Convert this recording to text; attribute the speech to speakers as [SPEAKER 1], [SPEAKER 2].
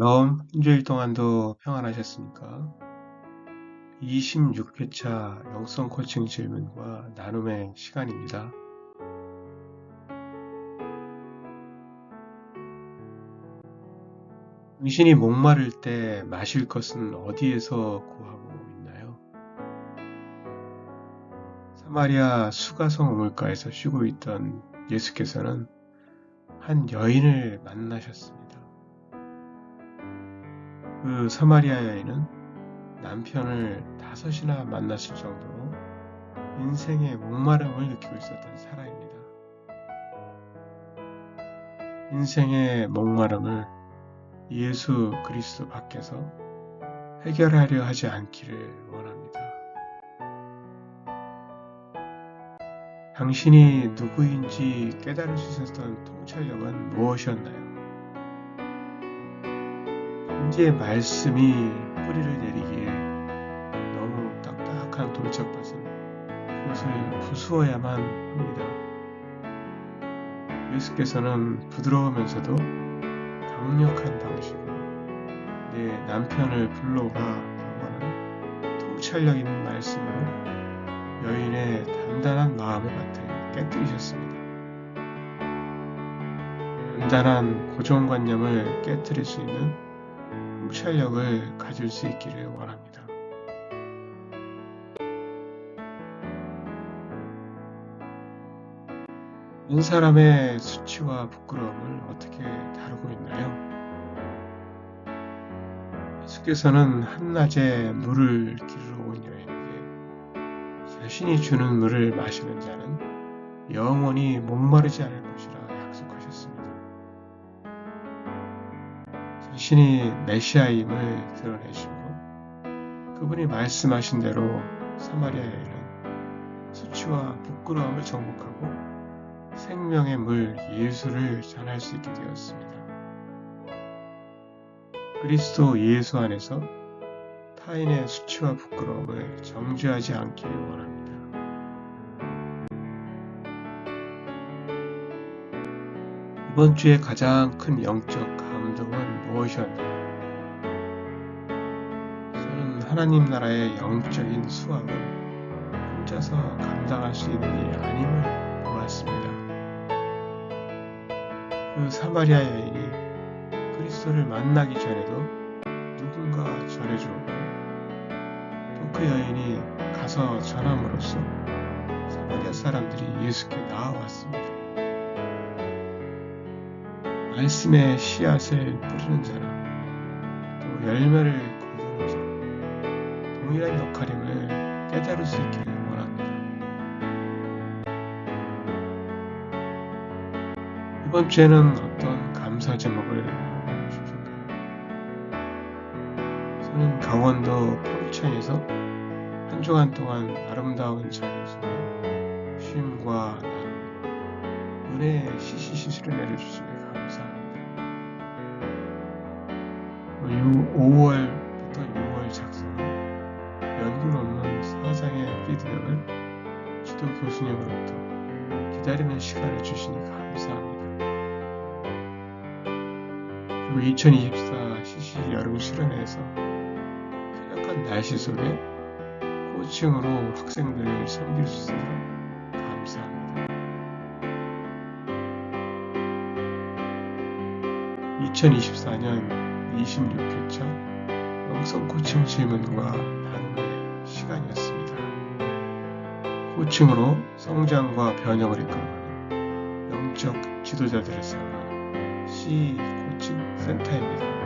[SPEAKER 1] 럼 일주일 동안도 평안하셨습니까? 26회차 영성 코칭 질문과 나눔의 시간입니다. 당신이 목마를 때 마실 것은 어디에서 구하고 있나요? 사마리아 수가성 우물가에서 쉬고 있던 예수께서는 한 여인을 만나셨습니다. 그 사마리아 여인은 남편을 다섯이나 만났을 정도로 인생의 목마름을 느끼고 있었던 사람입니다. 인생의 목마름을 예수 그리스도 밖에서 해결하려 하지 않기를 원합니다. 당신이 누구인지 깨달을 수 있었던 통찰력은 무엇이었나요? 현재의 말씀이 뿌리를 내리기에 너무 딱딱한 돌짝밭은 그것을 부수어야만 합니다. 예수께서는 부드러우면서도 강력한 방식으로 내 남편을 불러오라고 하는 통찰력 있는 말씀으로 여인의 단단한 마음의 밭을 깨뜨리셨습니다. 단단한 고정관념을 깨뜨릴 수 있는 통찰력을 가질 수 있기를 원합니다. 한 사람의 수치와 부끄러움을 어떻게 다루고 있나요? 예수께서는 한낮에 물을 기르러 온 여인에게 자신이 주는 물을 마시는 자는 영원히 목마르지 않을 것이라 신이 메시아임을 드러내시고 그분이 말씀하신 대로 사마리아 여인은 수치와 부끄러움을 정복하고 생명의 물 예수를 전할 수 있게 되었습니다. 그리스도 예수 안에서 타인의 수치와 부끄러움을 정죄하지 않기를 원합니다. 이번 주에 가장 큰 영적 무엇이었나요? 저는 하나님 나라의 영적인 수확은 혼자서 감당할 수 있는 일이 아님을 보았습니다. 그 사마리아 여인이 그리스도를 만나기 전에도 누군가 전해주었고 또 그 여인이 가서 전함으로써 사마리아 사람들이 예수께 나아왔습니다. 말씀의 씨앗을 뿌리는 자나 또 열매를 거두는 자 동일한 역할임을 깨달을 수 있기를 원합니다. 이번 주에는 어떤 감사 제목을 주실까요? 저는 강원도 포천에서 한 주간 동안 아름다운 속에 쉼과 나눔과 은혜의 시시시시를 내려주시며 감사합니다. 5월부터 6월 작성한 연구 논문 4장의 피드백을 지도 교수님으로부터 기다리는 시간을 주시니 감사합니다. 그리고 2024 CC 여름 실험에서 쾌약한 날씨 속에 코칭으로 학생들을 섬길 수 있어서 감사합니다. 2024년 26회차 영성 코칭 질문과 나눔의 시간이었습니다. 코칭으로 성장과 변형을 이끌어가는 영적 지도자들을 세우는 C 코칭 센터입니다.